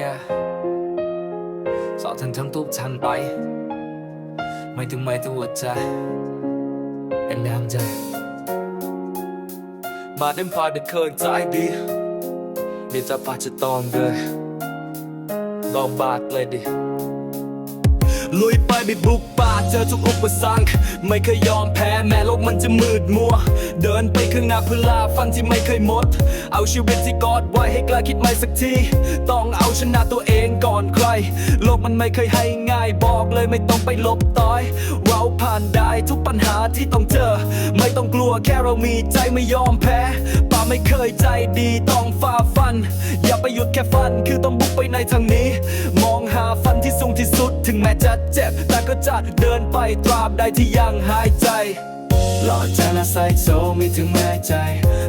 yeah สอนทันทั้งทุบทันไป ไม่ถึงไม่ตัวใจเป็นแรงใจ มาเดินผ่านเดินเคยใจดีเดี๋ยวจะปาจะตองเลยลองบาดเลยดิ ลุยไปไปบุกป่าเจอทุกอุปสรรคไม่เคยยอมแพ้แม้โลกมันจะมืดมัว เดินไปข้างหน้าเพื่อลาฟันที่ไม่เคยหมด เอาชีวิตที่กอดไว้ให้กล้าคิดใหม่สักที ต้องเอาชนะตัวเองก่อนใคร โลกมันไม่เคยให้ง่ายบอกเลยไม่ต้องไปลบต้อย เราผ่านได้ทุกปัญหาที่ต้องเจอ ไม่ต้องกลัวแค่เรามีใจไม่ยอมแพ้ ไม่เคยใจดีต้องฝ่าฟัน อย่าไปหยุดแค่ฟันคือต้องบุกไปในทางนี้ มองหาฟันที่สูงที่สุด ถึงแม้จะเจ็บ แต่ก็จะเดินไปตราบใดที่ยังหายใจหล่อใจและใส่โซมีถึงแม้ใจ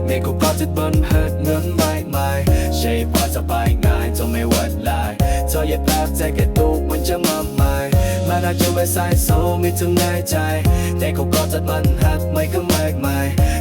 ไม่กูก็จะเบิ้ลเฮิดเหมือนไม่ไม่ใช่พอจะไปง่ายจนไม่วั่นไหลเธออย่าแปลกใจแค่ตุกมันจะมาใหม่มาได้จะไปใส่โซมีถึงแม้ใจ แต่กูก็จะมันหักไม่ก็ไม่ไม่ไกดีอาร์วอชาวันเธออย่าแปลกใจแค่ตุกมันจะมาใหม่ไม่ได้อยากรู้ว่าชายไม่เธอหอดใหยิบมาใจที่ตอบมันจะมากไหมไม่ฟังหน้าทุกมากมาย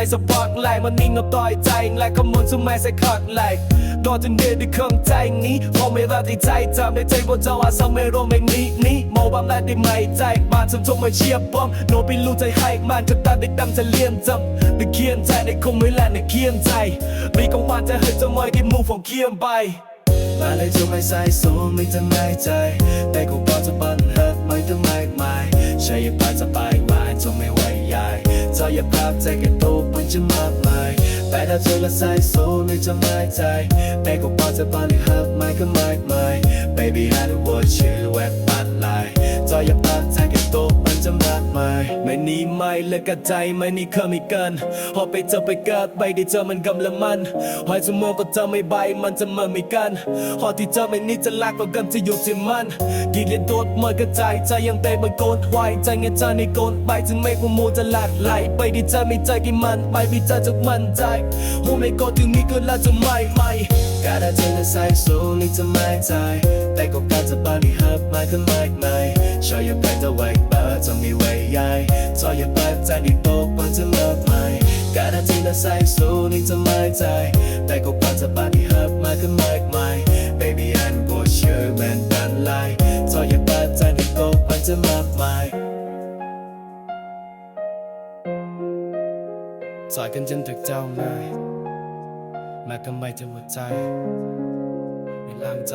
จสปอร์ตไลท์มันนิ่งกับต่อยใจและขมวลสมัยใส่ขัดไหลตอนจนเดือดด้วยเครื่องใจนี้พอไม่รับที่ใจจำได้ใจบนเจ้าอาสไม่รู้ไม่มีนี้โมบามและได้ไม่ใจมาจนทงมาเชียร์ป้อมโนไปรู้ใจให้มันจะตัดได้ดำจะเลี่ยนจำได้เคียนใจในคงไม่แลในเคียนใจรีกังวานจะเหินจะมอยที่มูของเคียมไปมาเลยจะไม่ใส่สูงไม่จะไม่ใจ แต่กูก็จะบันเฮิดไม่ต้องไม่ไม่ใช่ย่าพาจะไป อย่าพาใจกันตัวมันจะมากมายแต่ถ้าเธอละใส่สูงไม่จะไม่ใจแต่ก็พอจะบันเฮิดไม่ก็ไม่ไม่ baby I don't want you แวบปัดลาย นี่ไม่เลิกกับใจไม่นี่เคยมีกันพอไปเจอไปเกิดไปได้เจอมันกำลังมันหอยจะมองก็เจอไม่ใบมันจะมาไม่กันพอที่เจอไม่นี่จะลากก็กันจะอยู่ที่มันกี่เรียนโดดเมื่อกระจายใจยังเตะมันโกนไวใจเงี้ยใจในโกนไปถึงไม่กูมูจะหลากไหลไปที่เจอไม่ใจกี่มันไปไม่เจอจากมันใจหัวไม่โกถึงนี้ก็ลาจะไม่ไม่การได้เจอในสายสูงนี่จะไม่ใจแต่ก็การจะบาลีฮับมาก็ไม่ไม่ชอบอย่าไปจะไว้ เบอร์จะมีไว้ใหญ่ชอบอย่าไปใจที่โตมันจะเลิกไม่การได้เจอในสายสูงนี่จะไม่ใจแต่ก็การจะบาลีฮับมาก็ไม่ไม่ baby I'm for sure แมันตันไลชอบอย่าไปใจที่โตมันจะมากมายสอยกันจนถึกเจ้าเลยม้ก็ไม่จะหัวใจไม่ล้างใจ